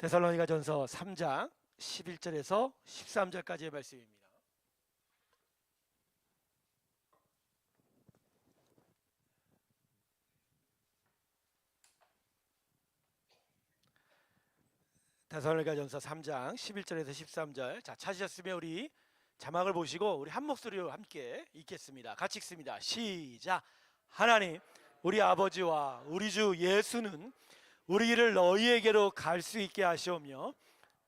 데살로니가 전서 3장 11절에서 13절까지의 말씀입니다. 데살로니가 전서 3장 11절에서 13절. 자, 찾으셨으면 우리 자막을 보시고 우리 한 목소리로 함께 읽겠습니다. 같이 읽습니다. 시작. 하나님, 우리 아버지와 우리 주 예수는 우리를 너희에게로 갈 수 있게 하시오며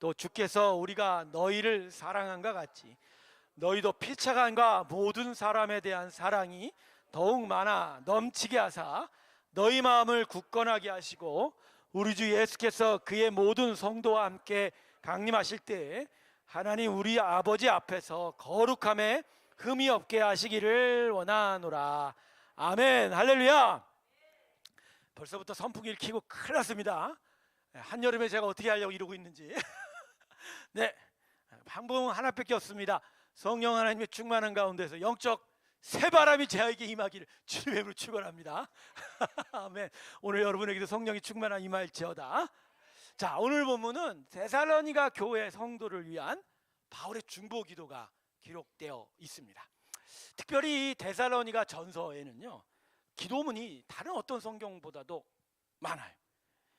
또 주께서 우리가 너희를 사랑한과 같이 너희도 피차간과 모든 사람에 대한 사랑이 더욱 많아 넘치게 하사 너희 마음을 굳건하게 하시고 우리 주 예수께서 그의 모든 성도와 함께 강림하실 때 하나님 우리 아버지 앞에서 거룩함에 흠이 없게 하시기를 원하노라. 아멘. 할렐루야 벌써부터 선풍기를 켜고 큰일 났습니다 네, 한여름에 제가 어떻게 하려고 이러고 있는지 네 방법은 하나밖에 없습니다 성령 하나님의 충만한 가운데서 영적 새바람이 제에게 임하기를 주님의 이름으로 축원합니다. 아멘. 오늘 여러분에게도 성령이 충만한 임할지어다. 자, 오늘 본문은 데살로니가 교회 성도를 위한 바울의 중보 기도가 기록되어 있습니다. 특별히 이 데살로니가 전서에는요. 기도문이 다른 어떤 성경보다도 많아요.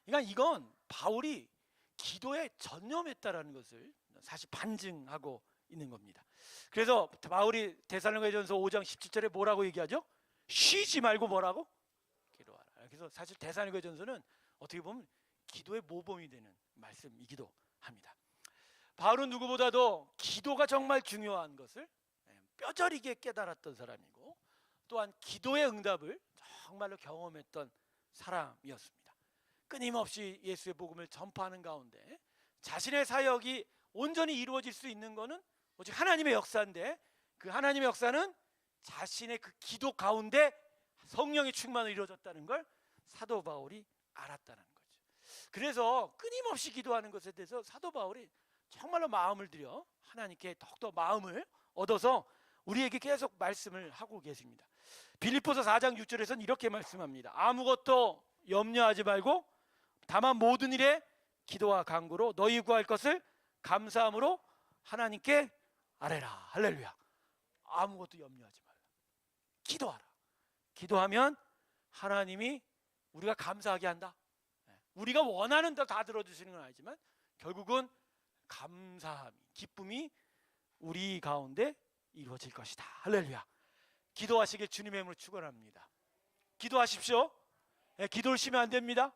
그러니까 이건 바울이 기도에 전념했다라는 것을 사실 반증하고 있는 겁니다. 그래서 바울이 데살로니가전서 5장 17절에 뭐라고 얘기하죠? 쉬지 말고 뭐라고? 기도하라. 그래서 사실 데살로니가전서는 어떻게 보면 기도의 모범이 되는 말씀이기도 합니다. 바울은 누구보다도 기도가 정말 중요한 것을 예, 뼈저리게 깨달았던 사람이고 또한 기도의 응답을 정말로 경험했던 사람이었습니다. 끊임없이 예수의 복음을 전파하는 가운데 자신의 사역이 온전히 이루어질 수 있는 것은 오직 하나님의 역사인데 그 하나님의 역사는 자신의 그 기도 가운데 성령의 충만으로 이루어졌다는 걸 사도 바울이 알았다는 거죠. 그래서 끊임없이 기도하는 것에 대해서 사도 바울이 정말로 마음을 들여 하나님께 더욱더 마음을 얻어서 우리에게 계속 말씀을 하고 계십니다. 빌립보서 4장 6절에서는 이렇게 말씀합니다. 아무것도 염려하지 말고 다만 모든 일에 기도와 간구로 너희 구할 것을 감사함으로 하나님께 아뢰라. 할렐루야. 아무것도 염려하지 말라. 기도하라. 기도하면 하나님이 우리가 감사하게 한다. 네. 우리가 원하는 대로 다 들어주시는 건 아니지만 결국은 감사함이 기쁨이 우리 가운데 이루어질 것이다. 할렐루야. 기도하시길 주님의 이름으로 축원합니다. 기도하십시오. 예, 기도를 쉬면 안 됩니다.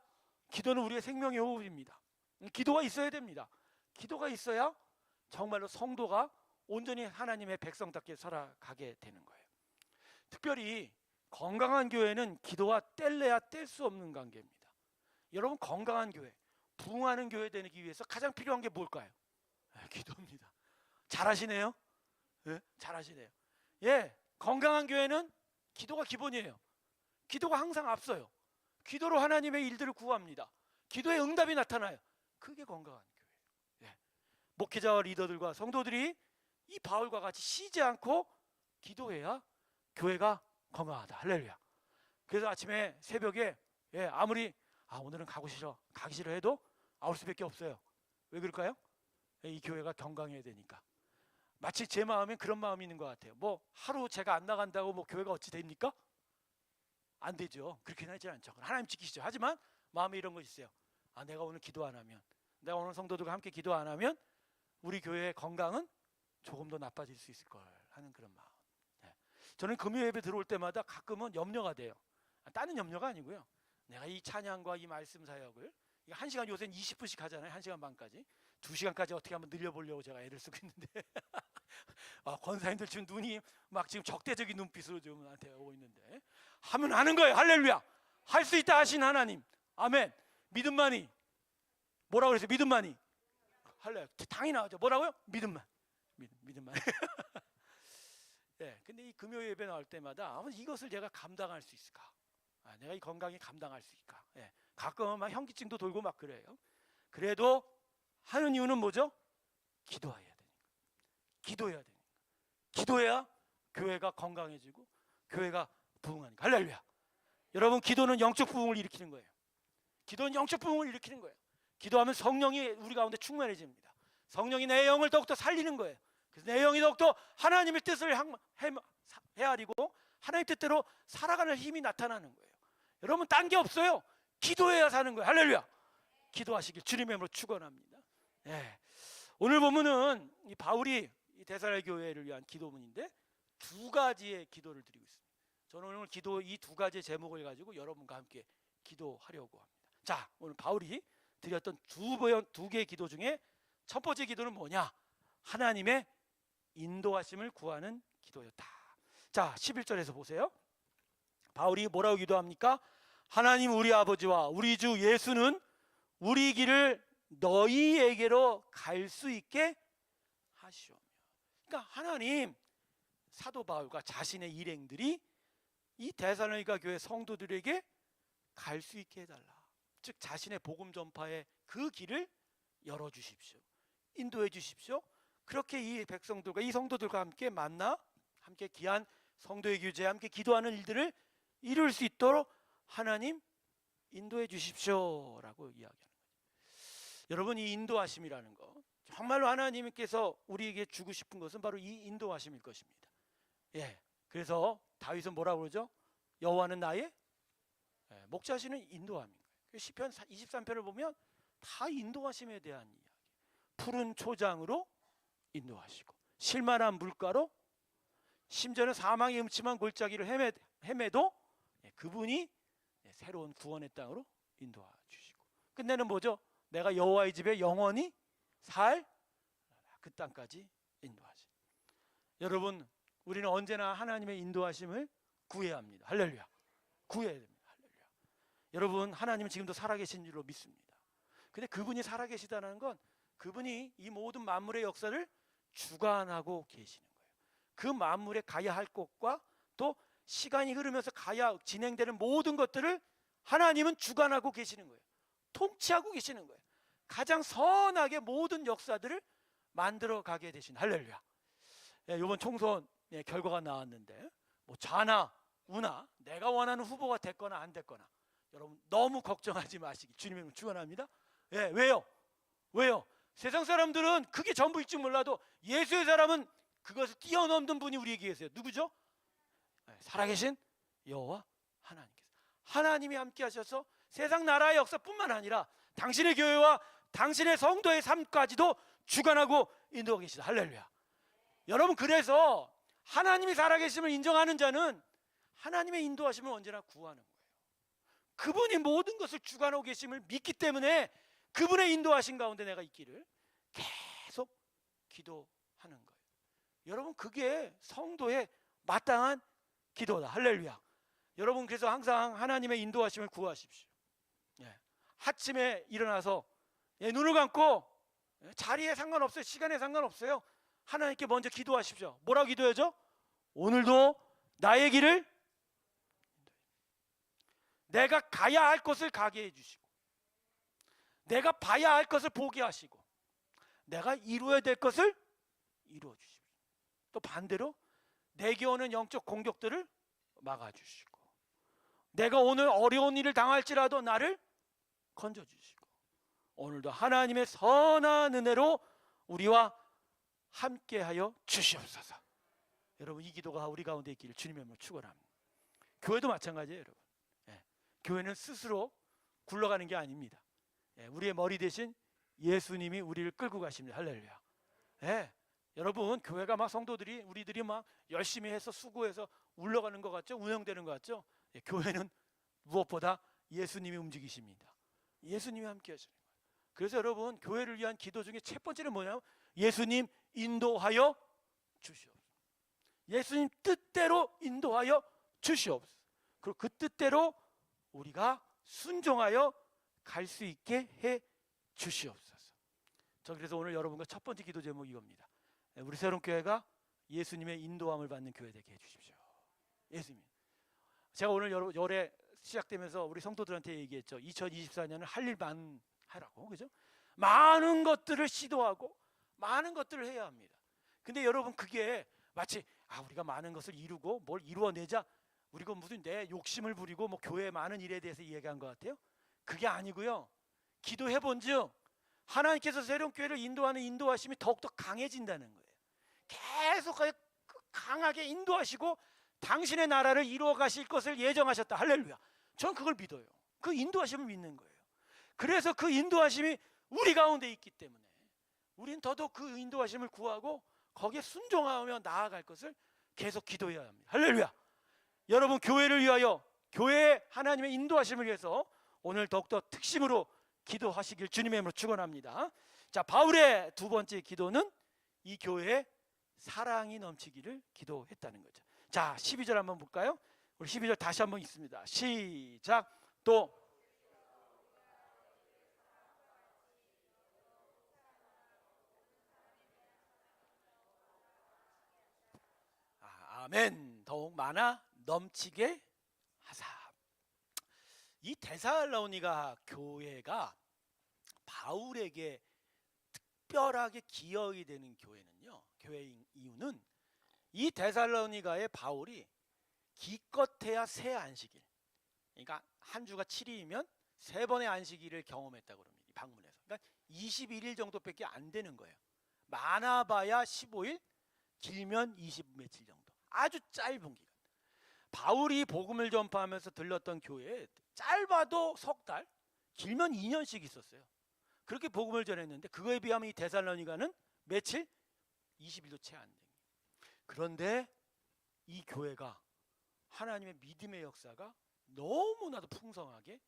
기도는 우리의 생명의 호흡입니다. 음, 기도가 있어야 됩니다. 기도가 있어야 정말로 성도가 온전히 하나님의 백성답게 살아가게 되는 거예요. 특별히 건강한 교회는 기도와 뗄래야 뗄 수 없는 관계입니다. 여러분 건강한 교회, 부흥하는 교회 되기 위해서 가장 필요한 게 뭘까요? 아, 기도입니다. 잘하시네요. 예? 잘하시네요. 예, 건강한 교회는 기도가 기본이에요. 기도가 항상 앞서요. 기도로 하나님의 일들을 구합니다. 기도의 응답이 나타나요. 그게 건강한 교회예요. 예. 목회자와 리더들과 성도들이 이 바울과 같이 쉬지 않고 기도해야 교회가 건강하다. 할렐루야. 그래서 아침에 새벽에 예, 아무리 아 오늘은 가고 싫어 가기 싫어 해도 아울 수밖에 없어요. 왜 그럴까요? 예, 이 교회가 건강해야 되니까. 마치 제 마음엔 그런 마음이 있는 것 같아요. 뭐 하루 제가 안 나간다고 뭐 교회가 어찌 됩니까? 안 되죠. 그렇게는 하지 않죠. 하나님 지키시죠. 하지만 마음에 이런 거 있어요. 아 내가 오늘 기도 안 하면 내가 오늘 성도들과 함께 기도 안 하면 우리 교회의 건강은 조금 더 나빠질 수 있을 걸 하는 그런 마음. 네. 저는 금요 예배 들어올 때마다 가끔은 염려가 돼요. 아, 다른 염려가 아니고요. 내가 이 찬양과 이 말씀 사역을 한 시간 요새는 20분씩 하잖아요. 한 시간 반까지. 두 시간까지 어떻게 한번 늘려보려고 제가 애를 쓰고 있는데 아, 권사님들 지금 눈이 막 지금 적대적인 눈빛으로 지금 나한테 오고 있는데 하면 하는 거예요. 할렐루야. 할 수 있다 하신 하나님. 아멘. 믿음만이 뭐라고 그랬어요? 믿음만이 할래. 당이 나오죠. 뭐라고요? 믿음만. 믿음, 믿음만. 예. 근데 이 금요 예배 나올 때마다 아마 이것을 제가 감당할 수 있을까? 아, 내가 이 건강에 감당할 수 있을까? 예. 가끔은 막 현기증도 돌고 막 그래요. 그래도 하는 이유는 뭐죠? 기도해야 되니까. 기도해야 되니까. 기도해야 교회가 건강해지고 교회가 부흥하니까. 할렐루야. 여러분 기도는 영적 부흥을 일으키는 거예요. 기도는 영적 부흥을 일으키는 거예요. 기도하면 성령이 우리 가운데 충만해집니다. 성령이 내 영을 더욱더 살리는 거예요. 그래서 내 영이 더욱더 하나님의 뜻을 헤아리고 하나님 뜻대로 살아가는 힘이 나타나는 거예요. 여러분 딴 게 없어요. 기도해야 사는 거예요. 할렐루야. 기도하시길 주님의 이름으로 축원합니다. 예. 오늘 보면은 이 바울이 이 대사라 교회를 위한 기도문인데 두 가지의 기도를 드리고 있습니다. 저는 오늘 기도 이 두 가지의 제목을 가지고 여러분과 함께 기도하려고 합니다. 자, 오늘 바울이 드렸던 두, 번- 두 개의 기도 중에 첫 번째 기도는 뭐냐? 하나님의 인도하심을 구하는 기도였다. 자, 11절에서 보세요. 바울이 뭐라고 기도합니까? 하나님 우리 아버지와 우리 주 예수는 우리 길을 너희에게로 갈 수 있게 하시오며. 그러니까 하나님 사도 바울과 자신의 일행들이 이 데살로니가 교회 성도들에게 갈 수 있게 해달라. 즉 자신의 복음 전파의 그 길을 열어 주십시오. 인도해 주십시오. 그렇게 이 백성들과 이 성도들과 함께 만나 함께 귀한 성도의 교제 함께 기도하는 일들을 이룰 수 있도록 하나님 인도해 주십시오라고 이야기하는 거죠. 여러분 이 인도하심이라는 거 정말로 하나님께서 우리에게 주고 싶은 것은 바로 이 인도하심일 것입니다. 예. 그래서 다윗은 뭐라고 그러죠? 여호와는 나의 예, 목자시는 인도함인 거예요. 그 시편 23편을 보면 다 인도하심에 대한 이야기. 푸른 초장으로 인도하시고 실만한 물가로 심지어는 사망의 음침한 골짜기를 헤매, 헤매도 예, 그분이 예, 새로운 구원의 땅으로 인도하 주시고 끝내는 뭐죠? 내가 여호와의 집에 영원히 살 그 땅까지 인도하시. 여러분 우리는 언제나 하나님의 인도하심을 구해야 합니다. 할렐루야. 구해야 됩니다. 할렐루야. 여러분 하나님은 지금도 살아계신 줄로 믿습니다. 근데 그분이 살아계시다는 건 그분이 이 모든 만물의 역사를 주관하고 계시는 거예요. 그 만물에 가야 할 곳과 또 시간이 흐르면서 가야 진행되는 모든 것들을 하나님은 주관하고 계시는 거예요. 통치하고 계시는 거예요. 가장 선하게 모든 역사들을 만들어 가게 되신 할렐루야. 예, 이번 총선 예, 결과가 나왔는데 뭐 좌나 우나 내가 원하는 후보가 됐거나 안 됐거나 여러분 너무 걱정하지 마시기 주님의 축원합니다. 예, 왜요? 왜요? 세상 사람들은 그게 전부일지 몰라도 예수의 사람은 그것을 뛰어넘는 분이 우리에게 계세요. 누구죠? 예, 살아계신 여호와 하나님께서 하나님이 함께 하셔서 세상 나라의 역사뿐만 아니라 당신의 교회와 당신의 성도의 삶까지도 주관하고 인도하고 계시다. 할렐루야. 여러분 그래서 하나님이 살아계심을 인정하는 자는 하나님의 인도하심을 언제나 구하는 거예요. 그분이 모든 것을 주관하고 계심을 믿기 때문에 그분의 인도하신 가운데 내가 있기를 계속 기도하는 거예요. 여러분 그게 성도의 마땅한 기도다. 할렐루야. 여러분 그래서 항상 하나님의 인도하심을 구하십시오. 예. 아침에 일어나서 예, 눈을 감고 예, 자리에 상관없어요. 시간에 상관없어요. 하나님께 먼저 기도하십시오. 뭐라고 기도해죠? 오늘도 나의 길을 내가 가야 할 것을 가게 해주시고 내가 봐야 할 것을 보게 하시고 내가 이루어야 될 것을 이루어 주십시오. 또 반대로 내게 오는 영적 공격들을 막아 주시고 내가 오늘 어려운 일을 당할지라도 나를 건져 주시고 오늘도 하나님의 선한 은혜로 우리와 함께하여 주시옵소서. 여러분 이 기도가 우리 가운데 있기를 주님의 이름으로 축원합니다. 교회도 마찬가지예요, 여러분. 예, 교회는 스스로 굴러가는 게 아닙니다. 예, 우리의 머리 대신 예수님이 우리를 끌고 가십니다. 할렐루야. 예, 여러분 교회가 막 성도들이 우리들이 막 열심히 해서 수고해서 울러가는 것 같죠? 운영되는 것 같죠? 예, 교회는 무엇보다 예수님이 움직이십니다. 예수님이 함께 하시는. 그래서 여러분 교회를 위한 기도 중에 첫 번째는 뭐냐면 예수님 인도하여 주시옵소서. 예수님 뜻대로 인도하여 주시옵소서. 그리고 그 뜻대로 우리가 순종하여 갈 수 있게 해 주시옵소서. 저 그래서 오늘 여러분과 첫 번째 기도 제목이 이겁니다. 예, 우리 새로운 교회가 예수님의 인도함을 받는 교회 되게 해 주십시오. 예수님. 제가 오늘 열에 시작되면서 우리 성도들한테 얘기했죠. 2024년은 할 일만 하라고. 그죠? 많은 것들을 시도하고 많은 것들을 해야 합니다. 근데 여러분 그게 마치 아 우리가 많은 것을 이루고 뭘 이루어내자 우리가 무슨 내 욕심을 부리고 뭐 교회 많은 일에 대해서 이야기한 것 같아요. 그게 아니고요. 기도해 본즉 하나님께서 새로운 교회를 인도하는 인도하심이 더욱더 강해진다는 거예요. 계속 그 강하게 인도하시고 당신의 나라를 이루어 가실 것을 예정하셨다. 할렐루야. 전 그걸 믿어요. 그 인도하심을 믿는 거예요. 그래서 그 인도하심이 우리 가운데 있기 때문에 우린 더더욱 그 인도하심을 구하고 거기에 순종하며 나아갈 것을 계속 기도해야 합니다. 할렐루야. 여러분 교회를 위하여 교회 하나님의 인도하심을 위해서 오늘 더욱더 특심으로 기도하시길 주님의 이름으로 축원합니다. 자, 바울의 두 번째 기도는 이 교회에 사랑이 넘치기를 기도했다는 거죠. 자, 12절 한번 볼까요? 우리 12절 다시 한번 읽습니다. 시작. 또 아, 아멘. 더욱 많아 넘치게 하사. 이 데살로니가 교회가 바울에게 특별하게 기여이 되는 교회는요. 교회인 이유는 이 데살로니가의 바울이 기껏해야 새 안식일. 그러니까 한 주가 7일이면 세 번의 안식일을 경험했다고. 이 방문해서. 그러니까 21일 정도밖에 안 되는 거예요. 많아봐야 15일, 길면 20 며칠 정도. 아주 짧은 기간. 바울이 복음을 전파하면서 들렀던 교회에 짧아도 석 달, 길면 2년씩 있었어요. 그렇게 복음을 전했는데 그거에 비하면 이 데살로니가는 며칠? 20일도 채안 된. 거예요. 그런데 이 교회가 하나님의 믿음의 역사가 너무나도 풍성하게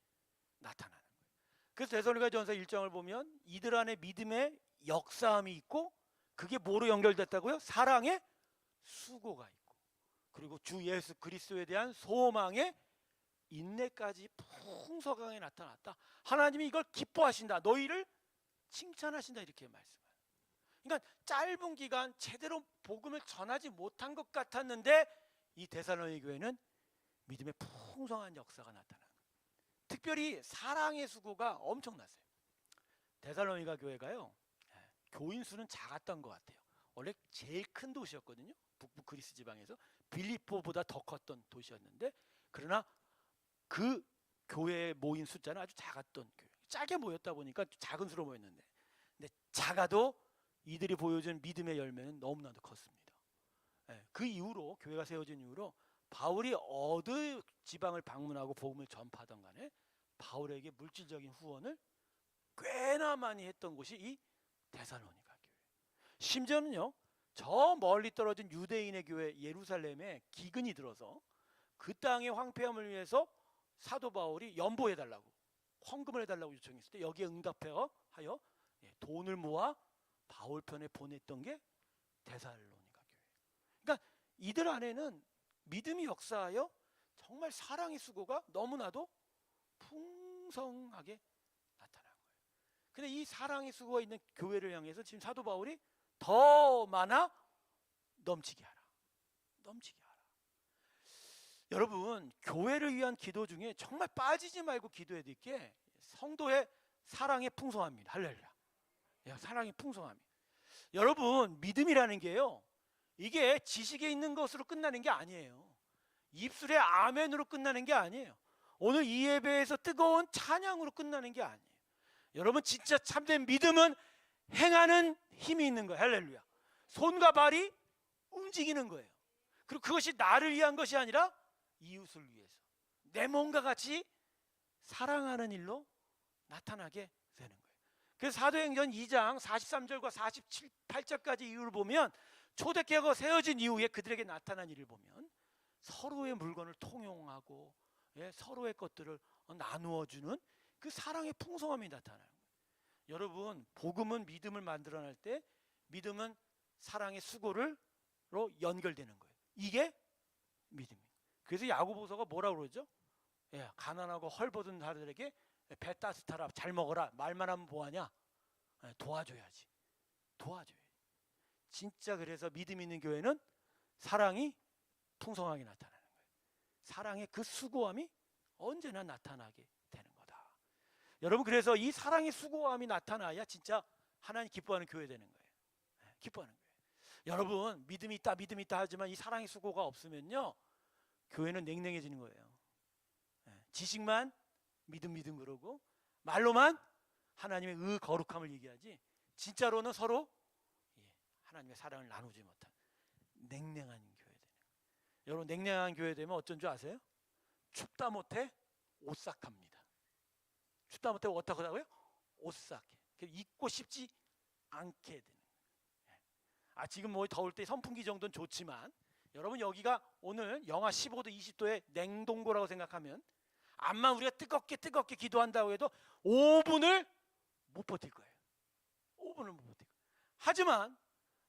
나타나는 거예요. 그래서 데살로니가 전서 1장을 보면 이들 안에 믿음의 역사함이 있고 그게 뭐로 연결됐다고요? 사랑의 수고가 있고 그리고 주 예수 그리스도에 대한 소망의 인내까지 풍성하게 나타났다. 하나님이 이걸 기뻐하신다. 너희를 칭찬하신다 이렇게 말씀해요. 그러니까 짧은 기간 제대로 복음을 전하지 못한 것 같았는데 이 데살로니 교회는 믿음의 풍성한 역사가 거예요. 특별히 사랑의 수고가 엄청났어요. 데살로니가 교회가요. 예, 교인 수는 작았던 것 같아요. 원래 제일 큰 도시였거든요. 북부 그리스 지방에서 빌리포보다 더 컸던 도시였는데 그러나 그 교회에 모인 숫자는 아주 작았던 교회. 짜게 모였다 보니까 작은 수로 모였는데 근데 작아도 이들이 보여준 믿음의 열매는 너무나도 컸습니다. 예, 그 이후로 교회가 세워진 이후로 바울이 어느 지방을 방문하고 복음을 전파하던 간에 바울에게 물질적인 후원을 꽤나 많이 했던 곳이 이 데살로니가 교회. 심지어는요. 저 멀리 떨어진 유대인의 교회 예루살렘에 기근이 들어서 그 땅의 황폐함을 위해서 사도 바울이 연보해 달라고 헌금을 해 달라고 요청했을 때 여기에 응답하여 하여 예, 돈을 모아 바울 편에 보냈던 게 데살로니가 교회. 그러니까 이들 안에는 믿음이 역사하여 정말 사랑의 수고가 너무나도 풍성하게 나타난 거예요. 근데 이 사랑의 수고가 있는 교회를 향해서 지금 사도 바울이 더 많아 넘치게 하라. 넘치게 하라. 여러분, 교회를 위한 기도 중에 정말 빠지지 말고 기도해야 될 게 성도의 사랑의 풍성함입니다. 할렐루야. 야, 사랑의 풍성함이. 여러분, 믿음이라는 게요. 이게 지식에 있는 것으로 끝나는 게 아니에요. 입술의 아멘으로 끝나는 게 아니에요. 오늘 이 예배에서 뜨거운 찬양으로 끝나는 게 아니에요. 여러분 진짜 참된 믿음은 행하는 힘이 있는 거예요. 할렐루야. 손과 발이 움직이는 거예요. 그리고 그것이 나를 위한 것이 아니라 이웃을 위해서 내 몸과 같이 사랑하는 일로 나타나게 되는 거예요. 그래서 사도행전 2장 43절과 48절까지 이유를 보면 초대교회가 세워진 이후에 그들에게 나타난 일을 보면 서로의 물건을 통용하고 예, 서로의 것들을 나누어 주는 그 사랑의 풍성함이 나타나는 거예요. 여러분, 복음은 믿음을 만들어낼 때 믿음은 사랑의 수고를로 연결되는 거예요. 이게 믿음이에요. 그래서 야고보서가 뭐라고 그러죠? 예, 가난하고 헐벗은 자들에게 배 따뜻하라, 잘 먹어라 말만 하면 뭐하냐? 예, 도와줘야지. 도와줘야지. 진짜 그래서 믿음 있는 교회는 사랑이 풍성하게 나타나는 거예요. 사랑의 그 수고함이 언제나 나타나게. 여러분 그래서 이 사랑의 수고함이 나타나야 진짜 하나님 기뻐하는 교회 되는 거예요. 예, 기뻐하는 거예요. 여러분 믿음이 있다 믿음이 있다 하지만 이 사랑의 수고가 없으면요 교회는 냉랭해지는 거예요. 예, 지식만 믿음 믿음 그러고 말로만 하나님의 의 거룩함을 얘기하지 진짜로는 서로 예, 하나님의 사랑을 나누지 못한 냉랭한 교회 되는 거예요. 여러분 냉랭한 교회 되면 어쩐 줄 아세요? 춥다 못해 오싹합니다. 춥다 못해 어떡하다고요? 오싹해. 그래서 입고 싶지 않게 되는. 예. 아 지금 뭐 더울 때 선풍기 정도는 좋지만 여러분 여기가 오늘 영하 15도 20도의 냉동고라고 생각하면 암만 우리가 뜨겁게 뜨겁게 기도한다고 해도 5분을 못 버틸 거예요. 5분을 못 버틸 거예요. 하지만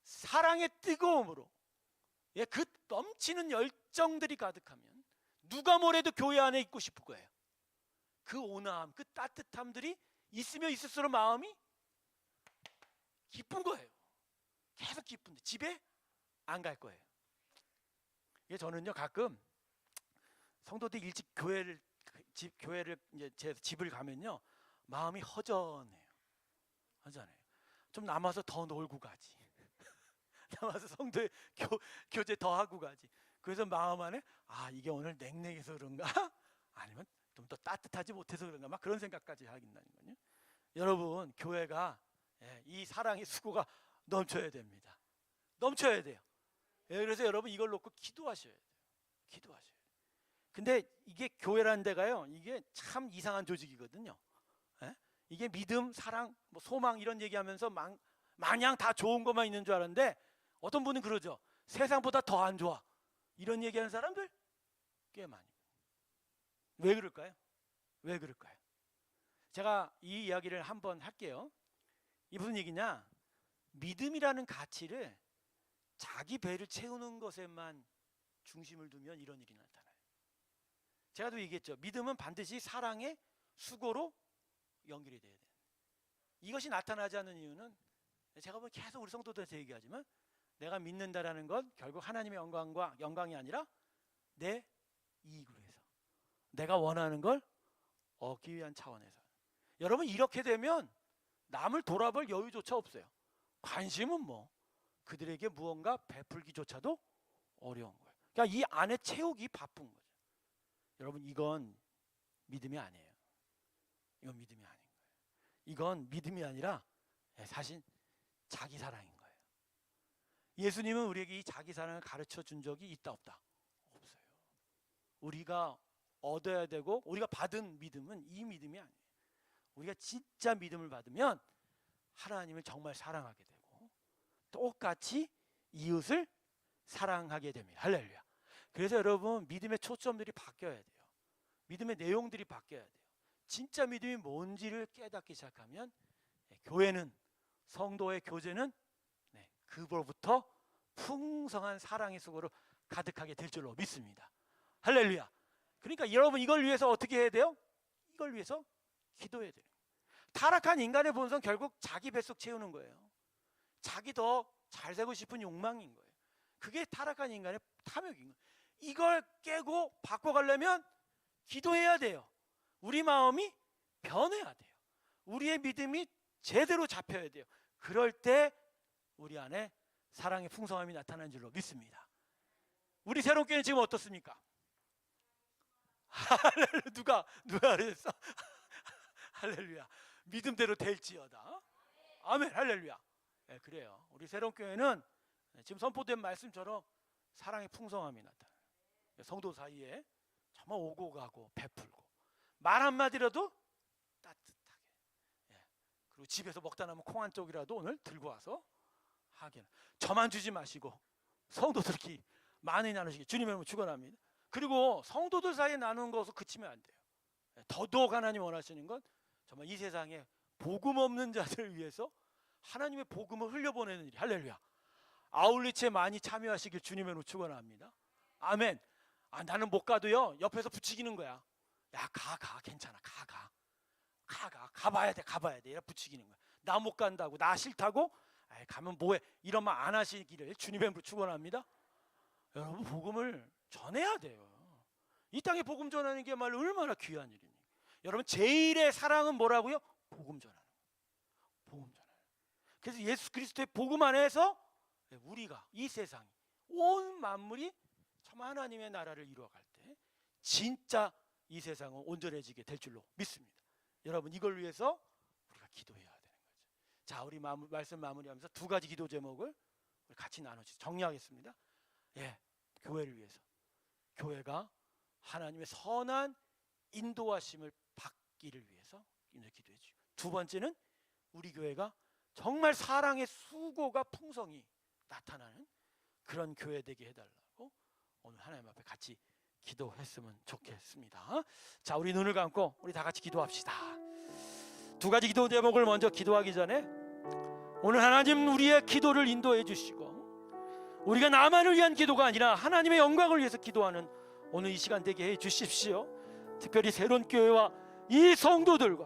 사랑의 뜨거움으로 예, 그 넘치는 열정들이 가득하면 누가 뭐래도 교회 안에 있고 싶을 거예요. 그 온화함, 그 따뜻함들이 있으면 있을수록 마음이 기쁜 거예요. 계속 기쁜데 집에 안 갈 거예요. 예, 저는요 가끔 성도들 일찍 교회를 집 교회를 이제 제 집을 가면요 마음이 허전해요. 허전해요. 좀 남아서 더 놀고 가지. 남아서 성도의 교, 교제 더 하고 가지. 그래서 마음 안에 아 이게 오늘 냉랭해서 그런가? 따뜻하지 못해서 그런가? 막 그런 생각까지 하긴다는 거요. 여러분 교회가 예, 이 사랑의 수고가 넘쳐야 됩니다. 넘쳐야 돼요. 예, 그래서 여러분 이걸 놓고 기도하셔야 돼요. 기도하셔야 돼요. 근데 이게 교회라는 데가요. 이게 참 이상한 조직이거든요. 예? 이게 믿음, 사랑, 뭐 소망 이런 얘기하면서 막, 마냥 다 좋은 것만 있는 줄 알았는데 어떤 분은 그러죠. 세상보다 더 안 좋아. 이런 얘기하는 사람들 꽤 많이. 왜 그럴까요? 왜 그럴까요? 제가 이 이야기를 한번 할게요. 이 무슨 얘기냐? 믿음이라는 가치를 자기 배를 채우는 것에만 중심을 두면 이런 일이 나타나요. 제가 또 얘기했죠. 믿음은 반드시 사랑의 수고로 연결이 돼야 돼요. 이것이 나타나지 않는 이유는 제가 뭐 계속 우리 성도들한테 얘기하지만 내가 믿는다라는 건 결국 하나님의 영광과 영광이 아니라 내 이익으로 해서 내가 원하는 걸 얻기 위한 차원에서 여러분 이렇게 되면 남을 돌아볼 여유조차 없어요. 관심은 뭐 그들에게 무언가 베풀기조차도 어려운 거예요. 그러니까 이 안에 채우기 바쁜 거죠. 여러분 이건 믿음이 아니에요. 이건 믿음이 아닌 거예요. 이건 믿음이 아니라 예, 사실 자기 사랑인 거예요. 예수님은 우리에게 이 자기 사랑을 가르쳐 준 적이 있다 없다? 없어요. 우리가 얻어야 되고 우리가 받은 믿음은 이 믿음이 아니에요. 우리가 진짜 믿음을 받으면 하나님을 정말 사랑하게 되고 똑같이 이웃을 사랑하게 됩니다. 할렐루야. 그래서 여러분 믿음의 초점들이 바뀌어야 돼요. 믿음의 내용들이 바뀌어야 돼요. 진짜 믿음이 뭔지를 깨닫기 시작하면 네, 교회는 성도의 교제는 네, 그로부터 풍성한 사랑의 수고로 가득하게 될 줄로 믿습니다. 할렐루야. 그러니까 여러분 이걸 위해서 어떻게 해야 돼요? 이걸 위해서 기도해야 돼요. 타락한 인간의 본성 결국 자기 뱃속 채우는 거예요. 자기 더잘 되고 싶은 욕망인 거예요. 그게 타락한 인간의 탐욕인 거예요. 이걸 깨고 바꿔가려면 기도해야 돼요. 우리 마음이 변해야 돼요. 우리의 믿음이 제대로 잡혀야 돼요. 그럴 때 우리 안에 사랑의 풍성함이 나타나는 줄로 믿습니다. 우리 교회는 지금 어떻습니까? 할렐루야 누가 누가 그랬어? 할렐루야 믿음대로 될지어다. 아멘 할렐루야. 네, 그래요. 우리 새로운 교회는 지금 선포된 말씀처럼 사랑의 풍성함이 나타나요. 성도 사이에 정말 오고 가고 베풀고 말 한마디라도 따뜻하게. 예. 그리고 집에서 먹다 남은 콩 한 쪽이라도 오늘 들고 와서 하기는 저만 주지 마시고 성도들끼리 많이 나누시기 주님의 이름으로 축원합니다. 그리고 성도들 사이에 나누는 것으로 그치면 안 돼요. 예, 더더욱 하나님 원하시는 건 정말 이 세상에 복음 없는 자들을 위해서 하나님의 복음을 흘려보내는 일. 할렐루야. 아울리치에 많이 참여하시길 주님의 이름으로 축원합니다. 아멘. 아 나는 못 가도요. 옆에서 부추기는 거야. 야, 가, 가. 괜찮아. 가, 가. 가, 가. 가봐야 돼. 가봐야 돼. 이래 부추기는 거야. 나 못 간다고. 나 싫다고. 아이, 가면 뭐해. 이런 말 안 하시기를 주님의 이름으로 축원합니다. 여러분 복음을 전해야 돼요. 이 땅에 복음 전하는 게 말로 얼마나 귀한 일입니까? 여러분 제일의 사랑은 뭐라고요? 복음 전하는 거. 복음 전하는 거. 그래서 예수 그리스도의 복음 안에서 우리가 이 세상이 온 만물이 참 하나님의 나라를 이루어갈 때 진짜 이 세상은 온전해지게 될 줄로 믿습니다. 여러분 이걸 위해서 우리가 기도해야 되는 거죠. 자, 우리 마무, 말씀 마무리하면서 두 가지 기도 제목을 같이 나누시 정리하겠습니다. 예, 교회를 위해서. 교회가 하나님의 선한 인도하심을 받기를 위해서 주고. 두 번째는 우리 교회가 정말 사랑의 수고가 풍성히 나타나는 그런 교회 되게 해달라고 오늘 하나님 앞에 같이 기도했으면 좋겠습니다. 자, 우리 눈을 감고 우리 다 같이 기도합시다. 두 가지 기도 제목을 먼저 기도하기 전에 오늘 하나님 우리의 기도를 인도해 주시고 우리가 나만을 위한 기도가 아니라 하나님의 영광을 위해서 기도하는 오늘 이 시간 되게 해 주십시오. 특별히 새로운 교회와 이 성도들과